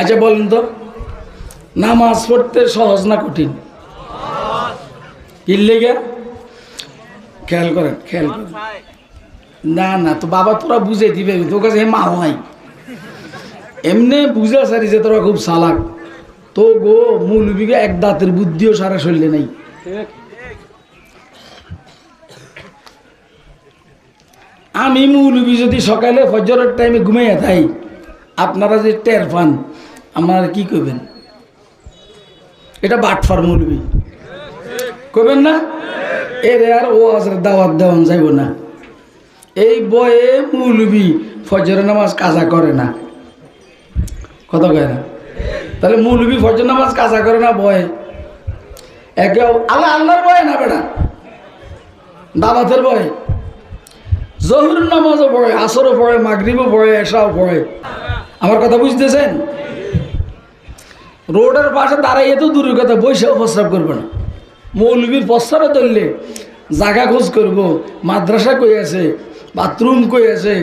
আচ্ছা বলেন তো। নামাজ পড়তে সহজ না কঠিন? কি লেগে? খেয়াল করেন খেয়াল করেন। না না, তো বাবা তোরা বুঝে দিবে, তোর কাছে হে মাও নাই। এমনি বুঝে সারি যে তোরা খুব সালাক। তো গো, মৌলবিকে এক দাঁতের বুদ্ধিও সারা শরীরে নাই। আমি মৌলবি যদি সকালে ফজরের টাইমে ঘুমাইয়া থাই আপনারা যে টের পান, আপনারা কি করবেন এটা বাটফার মুরবি করবেন না? এর আর ও আসলে দাওয়াত দেওয়ান যাইব না। এই বয়ে মৌলবি ফজর নামাজ কাজা করে না। কথা কয় না? তাহলে মুলবি ফজর নামাজ কাজা করে না বয়ে একে আল্লাহ আল্লাহর বয়ে না বেটা? দাবাতের বয়ে জহুর নামাজও পড়ে, আসরও পড়ে, মাগরিবও পড়ে এসাও পড়ে। আমার কথা বুঝতেছেন? রোডের পাশে দাঁড়াইয়ে তো দূরের কথা বৈশাখ প্রস্রাব করবে না। মৌলবীর প্রস্রাবে ধরলে জাগা খোঁজ করব, মাদ্রাসা কই আছে, বাথরুম কই আছে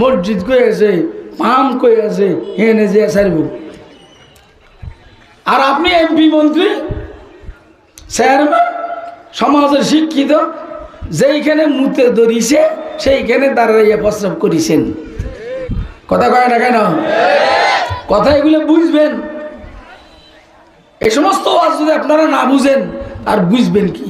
মসজিদ কই আছে, পাম কই আছে, এনে যে সারব আর আপনি এমপি মন্ত্রী, চেয়ারম্যান, সমাজের শিক্ষিত যেইখানে মুতে ধরিছে, সেইখানে দাঁড়াইয়া প্রস্রাব করিছেন। কথা কয় না কেন? কথা এগুলো বুঝবেন। এই সমস্ত আজ যদি আপনারা না বুঝেন, আর বুঝবেন কি?